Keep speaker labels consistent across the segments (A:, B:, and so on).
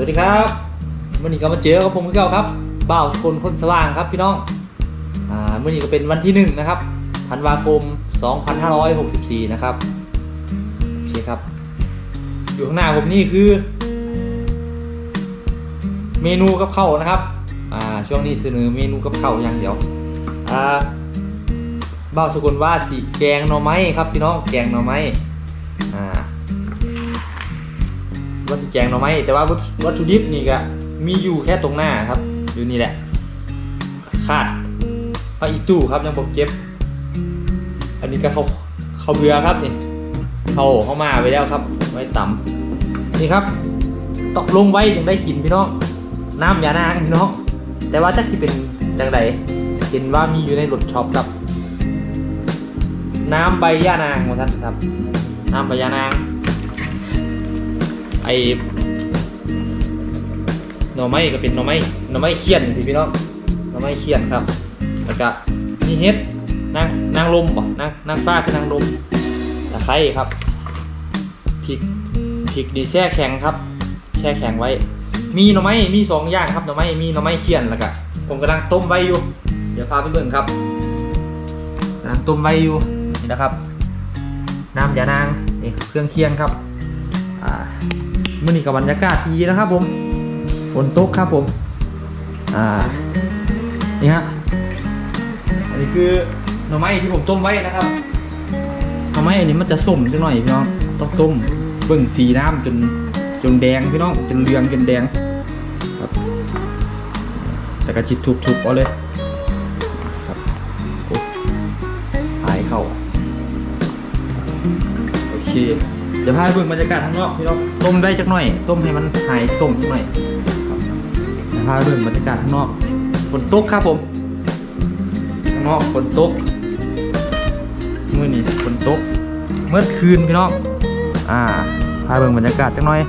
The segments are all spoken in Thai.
A: วัสดีครับวันนี้ก็มาเจอกับผมคือเก่าครับบ่าวสกลคนสว่างครับพี่น้องอ่าวันนี้ก็เป็นวันที่หนึ่งนะครับธันวาคม 2564 นะครับโอเคครับ อยู่ข้างหน้าผมนี่คือ เมนูกับข้าวนะครับอ่าช่วงนี้เสนอเมนูกับข้าวอย่างเดียวอ่าบ่าวสกลว่าสีแกงหน่อไม้ครับพี่น้องแกงหน่อไม้อ่า วัตถุแจงหน่อไม้แต่ว่าวัตถุดิบนี่ก็มีอยู่แค่ตรงหน้าครับอยู่นี่แหละขาดพระอีตู้ครับยังผมเก็บ อันนี้ก็เขาเขาเบือครับนี่เขาเข้ามาไปแล้วครับ ไว้ต่ำนี่ครับตกลงไว้ยังได้กินพี่น้องน้ำยานาพี่น้องแต่ว่าจักที่เป็นจังไดเห็นว่ามีอยู่ในรถช็อปครับ น้ำใบยานางของท่านครับ น้ำใบยานาง อหน่อไม้ก็เป็นหน่อไม้หน่อไม้เคี่ยนพี่พี่น้องหน่อไม้เคี่ยนครับแล้วก็มีเฮ็ดนางนางลมบ่นางนางฟ้าคือนางลมตะไคร้ครับพริกพริกดีแช่แข็งครับ แช่แข็งไว้ มีหน่อไม้มีสองอย่างครับหน่อไม้มีหน่อไม้เคี่ยนแล้วก็ผมกำลังต้มไว้อยู่ เดี๋ยวพาไปเบิ่งครับกำลังต้มไว้อยู่นี่นะครับ น้ำยานางนี่เครื่องเคียงครับอ่า มื่อนี้กับบรรยากาศดีนะครับผมฝนตกครับผมอ่านี่ฮะอันนี้คือหน่อไม้ที่ผมต้มไว้นะครับหน่อไม้อันนี้มันจะส้มจังหน่อยพี่น้องต้องต้มเบิ่งสีน้ำจนจนแดงพี่น้องจนเหลืองจนแดงครับแต่ก็จิตทุบๆเอาเลยครับหายเข้าโอเค เดี๋ยวพาไปเบิ่งบรรยากาศข้างนอกพี่น้องต้มได้จักหน่อย ต้มให้มันหายส้มจักหน่อยครับเดี๋ยวพาไปเบิ่งบรรยากาศข้างนอกฝนตกครับผมข้างนอกฝนตกมื่อนี้ฝนตกเมื่อคืนพี่น้องอ่าพาไปเบิ่งบรรยากาศจักหน่อย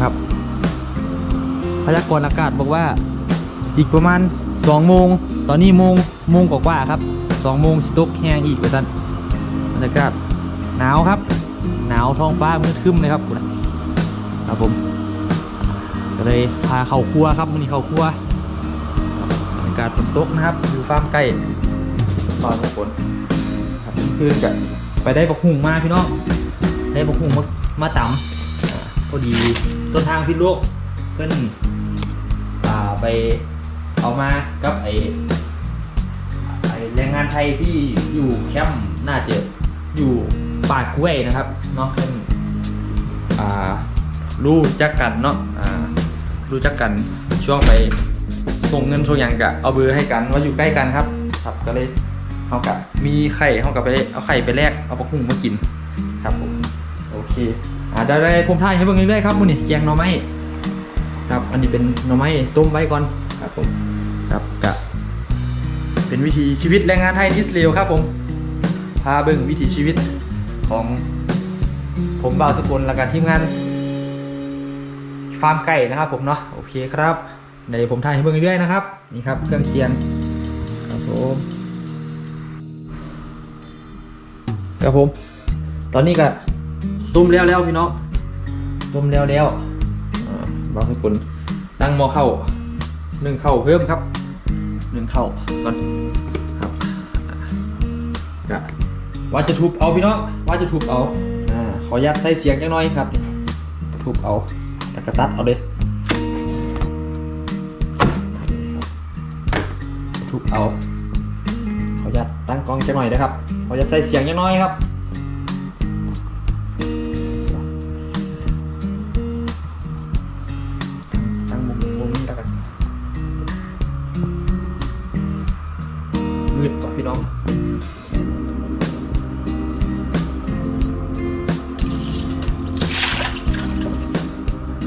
A: ครับพยากรณ์อากาศบอกว่าอีกประมาณ2โมงตอนนี้โมงโมงกว่าๆครับ2โมงตกแห้งอีกว่าซั่นบรรยากาศ หนาวครับ หนาวท้องฟ้ามืดครึ้มเลยครับครับผมก็เลยพาเข้าครัวครับวันนี้เข้าครัวครับบรรยากาศฝนตกนะครับอยู่ฟาร์มไก่ตอนฝนครับคืนกับไปได้บักหุ่งมาพี่น้องได้บักหุ่งมามาตำอ่าพอดีต้นทางพิษโลกเพื่อนอ่าไปเอามากับไอไอ้แรงงานไทยที่อยู่แคมป์น่าจะอยู่ ป่ากล้วยนะครับเนาะเป็นอ่ารู้จักกันเนาะอ่ารู้จักกันช่วงไปส่งเงินส่งอย่างกะเอาเบอร์ให้กันว่าอยู่ใกล้กันครับ ครับก็เลยเขากะมีไข่เขากะไปเอาไข่ไปแลกเอาปลาคุ้งมากินครับผมโอเคอ่าได้ได้ผมทายให้เบิ่งเรื่อยๆครับมื้อนี้แกงหน่อไม้ครับ อันนี้เป็นหน่อไม้ต้มไว้ก่อนครับผมครับกะเป็นวิถีชีวิตแรงงานไทยที่อิสราเอลครับผมพาเบิ่งวิถีชีวิต ของผมบ่าวสกุลและการทีมงานฟาร์มไก่นะครับ ผมเนาะโอเคครับเดี๋ยวผมถ่ายให้เบิ่งเรื่อยๆนะครับนี่ครับเครื่องเคียงครับผมครับผม ตอนนี้ก็ตุ้มแล้วแล้วพี่น้องต้มแล้วแล้วบ่าวสกุลตั้งหม้อข้าวนึ่งข้าวเพิ่มครับหนึ่งเข้าก่อน ว่าจะทุบเอาพี่น้องว่าจะทุบเอาอ่าขอยาตใส่เสียงจังน้อยครับทุบเอาตะกตัดเอาเลยทุบเอาขอยาตตั้งกล้องจังหน่อยนะครับขอยาตใส่เสียงจังน้อยครับ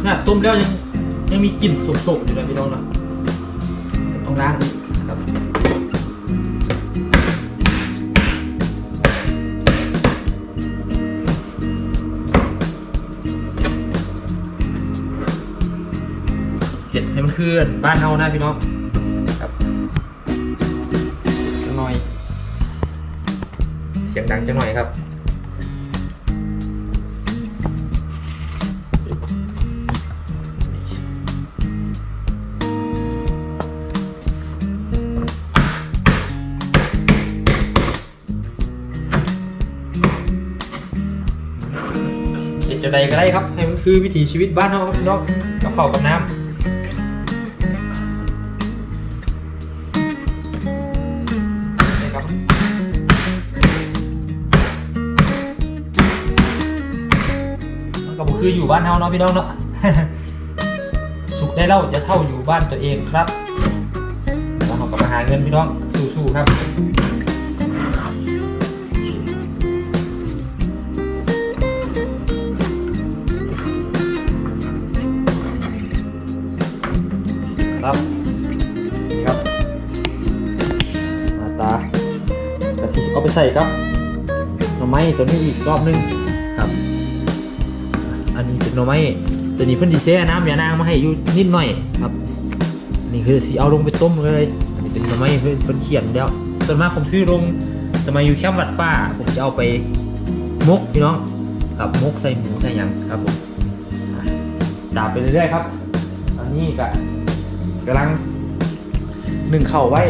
A: นาดต้มแล้วยังยังมีกลิ่นสกๆอยู่เลยพี่น้องนะต้องล้างครับเห็ดให้มันเคลื่อนบ้านเฮานะพี่น้องครับจังหน่อย เสียงดังจังหน่อยครับ จะใดก็ได้ครับให้มันคือวิถีชีวิตบ้านเราครับพี่น้องกับข้าวกับน้ำนี่ครับมันก็บ่คืออยู่บ้านเราเนาะพี่น้องเนาะสุขได้เล่าจะเท่าอยู่บ้านตัวเองครับแล้วเราก็มาหาเงินพี่น้องสู้ๆครับ ใส่ครับหน่อไม้ตัวนี้อีกรอบนึงครับ อันนี้เป็นหน่อไม้ตัวนี้เพิ่นดีแช่น้ำยานางมาให้อยู่นิดหน่อยครับอันนี่คือสิเอาลงไปต้มเลยอันนี้เป็นหน่อไม้เพิ่นเพิ่นเขียนแล้วส่วนมากผมซื้อลงสมัยอยู่แคมป์วัดป้า ผมจะเอาไปมกพี่น้องครับมกใส่หมูใส่หยังครับผมอะดาบไปเรื่อยๆครับอันนี้ก็กำลังหนึ่งเข่าไว้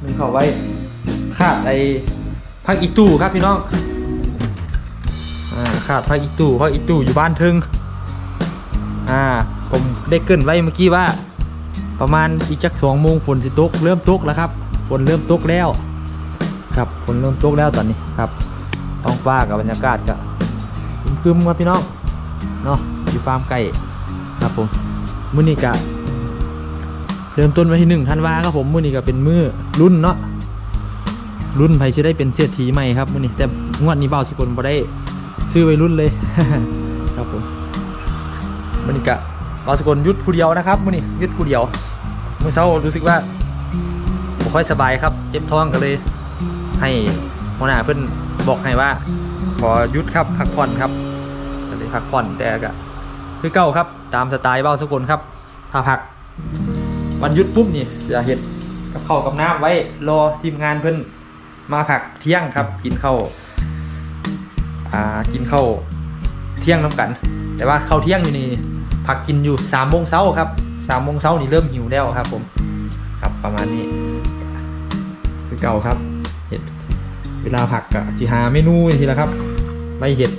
A: หนึ่งเข่าไว้ขาดไอ้ พักอีตู่ครับพี่น้องอ่าขาดพักอีตู่พักอีตู่อยู่บ้านทึงอ่าผมได้เกินไว้เมื่อกี้ว่า ประมาณอีกจักสองโมงฝนสิตกเริ่มตกแล้วครับฝนเริ่มตกแล้ว ครับฝนเริ่มตกแล้วตอนนี้ครับท้องฟ้ากับบรรยากาศก็คึมๆครับพี่น้องเนาะอยู่ฟาร์มไก่ครับผมมื้อนี้กะเริ่มต้นวันที่หนึ่งธันวาครับผมมื้อนี้ก็เป็นมื้อรุ่นเนาะ รุ่นไผจะได้เป็นเศรษฐีใหม่ครับมื้อนี้แต่งวดนี้เบาสิคนบ่ได้ซื้อไว้รุ่นเลย ครับผมมื้อนี้ก็เบาสิคนหยุดผู้เดียวนะครับมื้อนี้ยุดผู้เดียวเมื่อเช้ารู้สึกว่าบ่ค่อยสบายครับ เจ็บท้องก็เลย ให้หัวหน้าเพิ่นบอกให้ว่า ขอหยุดครับพักผ่อนครับก็เลยพักผ่อนแต่ก็คือเก่าครับ ตามสไตล์บ้าสกลครับ ถ้าพักวันหยุดปุ๊บนี่จะเห็ดกับข้าวกับน้ำไว้รอทีมงานเพิ่น มาผักเที่ยงครับ กินข้าวอ่ากินข้าวเที่ยงน้ำกัน แต่ว่าข้าวเที่ยงอยู่นี่ผักกินอยู่สามโมงเช้าครับสามโมงเช้านี่เริ่มหิวแล้วครับ ผมครับประมาณนี้ คือเก่าครับเห็ดเวลาผักกะสิหาเมนูอย่างทีละครับใบเห็ด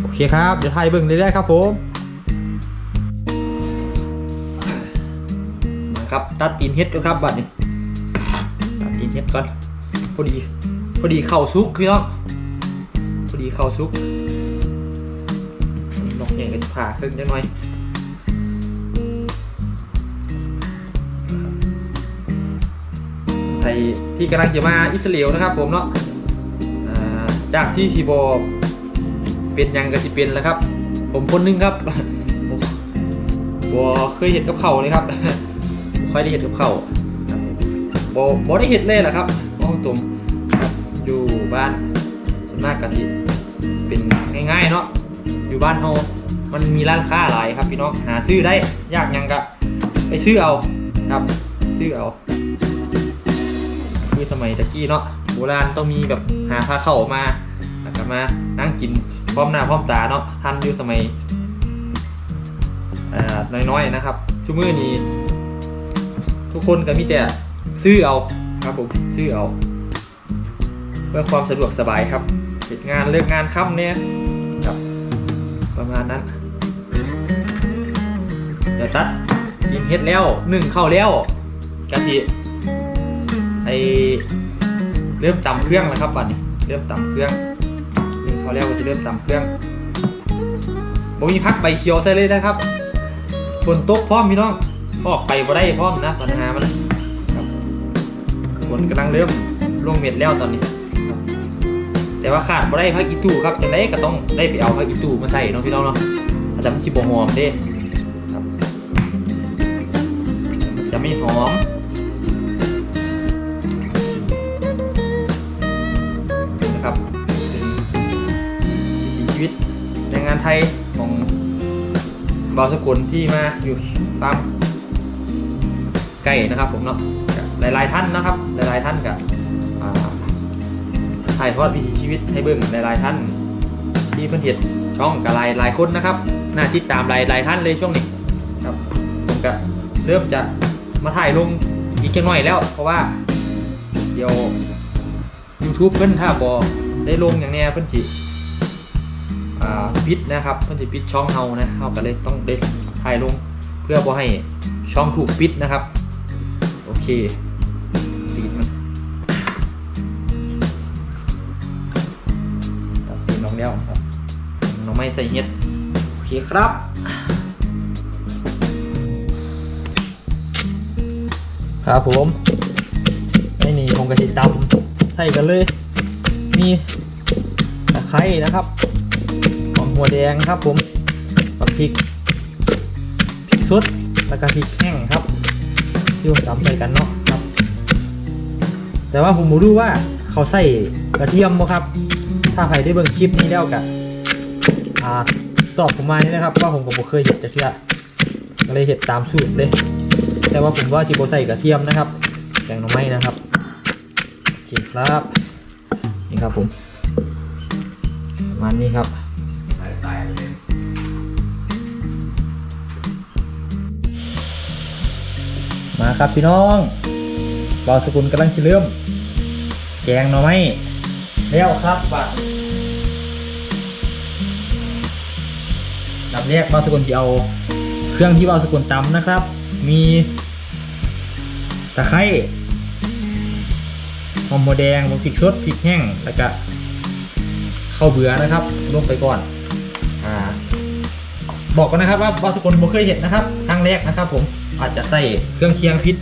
A: โอเคครับ เดี๋ยวถ่ายเบิ่งเรื่อยๆครับผมนะครับตัดตีนเฮ็ดก่อนครับบัดนี้ตัดตีนเฮ็ดก่อนพอดี อดีเข่าซุกพี่น้องพอดีเข่าซุกลองอย่างกันผ่าครึ่งจังหน่อยไทยที่กำลังจะมาอิสราเอลนะครับผมเนาะจากที่ชีโบเป็นยังกะสิเป็นแล้วครับ ผมคนนึงครับบัวเคยเห็นกับเข่าเลยครับบ่ค่อยได้เห็นกับเข่าวครับอได้เห็นเลยแหละครับมองตรงครับ อยู่บ้านส่วนมากกะทิเป็นง่ายๆเนาะอยู่บ้านเฮามันมีร้านค้าหลายครับพี่น้องหาซื้อได้ยากยังกะไปซื้อเอาครับซื้อเอาคือสมัยตะกี้เนาะโบราณต้องมีแบบหาผ้าเข้ามาแล้วก็มานั่งกินพร้อมหน้าพร้อมตาเนาะทันอยู่สมัยอ่าน้อยๆนะครับชั่วมือนี้ ทุกคนก็มีแต่ซื้อเอาครับผมซื้อเอา พื่อความสะดวกสบายครับเสร็จงานเลิกงานค่ำเนี่ยครับประมาณนั้น เดี๋ยวตัดยิงเฮ็ดแล้วหนึ่งเข้าแล้วกะทิไอเริ่มตำเครื่องแล้วครับบัดนี้เริ่มตำเครื่องหนึ่งเข้าแล้วก็จะเริ่มตำเครื่องบ่มีพักใบเขียวใส่เลยนะครับฝนตกพร้อมพี่น้องออกไปบ่ได้พร้อมนะปัญหามันครับฝนกำลังเริ่มลงเม็ดแล้วตอนนี้ แต่ว่าขาดบ่ได้พักอีตูครับจังไดก็ต้องได้ไปเอาพักอีตูมาใส่เนาะพี่น้องเนาะอาจจะไมันสิบ่หอมเด้ครับจะไม่หอมนะครับเป็นชีวิตแรงงานไทยของบาวสกุลที่มาอยู่ฟามไก่นะครับผมเนาะหลายๆท่านนะครับ หลายๆท่านกับ ถ่ายทอดวิถีชีวิตให้เบิ่งหลายๆท่านที่เพิ่นเห็นช่องกับหลายหลายคนนะครับน่าติดตามหลายหลายท่านเลยช่วงนี้ครับผมก็เริ่มจะมาถ่ายลงอีกจังหน่อยแล้ว เพราะว่า เดี๋ยว YouTube เพิ่นถ้าบอได้ลงอย่างเนี้เพิ่นจิปิดนะครับเพิ่นสิปิดช่องเฮานะเฮาก็เลยต้องได้ถ่ายลงเพื่อบ่ให้ช่องถูกปิดนะครับ โอเค แล้วครับน้อไม่ใส่เฮ็ดโอเคครับครับผมไม่นี่ผมกระสิตำใส่กันเลย มีตะไคร้นะครับหอมหัวแดงครับผมกับพริกพริกสดแล้วก็พริกแห้งครับที่ผมตำใส่กันเนาะครับ แต่ว่าผมไม่รู้ว่าเขาใส่กระเทียมบ่ครับ ถ้าใครได้เบิ่งคลิปนี้แล้วกันอ่าตอบผมมานี่นะครับว่าผมก็บ่เคยเห็นจะเชื่อก็เลยเห็ดตามสูตรเลย แต่ว่าผมว่าจิโบใส่กระเทียมนะครับแกงหน่อไม้นะครับโอเคครับนี่ครับผมประมาณนี้ครับมาครับพี่น้องบอสกุลกำลังชิเริ่ม แกงหน่อไม้ แล้วครับบัดดับแรกบอสกุลจะเอาเครื่องที่บอสกุลตำนะครับ มีตะไคร้หอมหัวแดงพริกสดพริกแห้งแล้วก็ข้าวเบื่อนะครับลงไปก่อนอ่าบอกกันนะครับว่าบางคนบ่เคยเห็นนะครับครั้งแรกนะครับ ผมอาจจะใส่เครื่องเคียงพิษ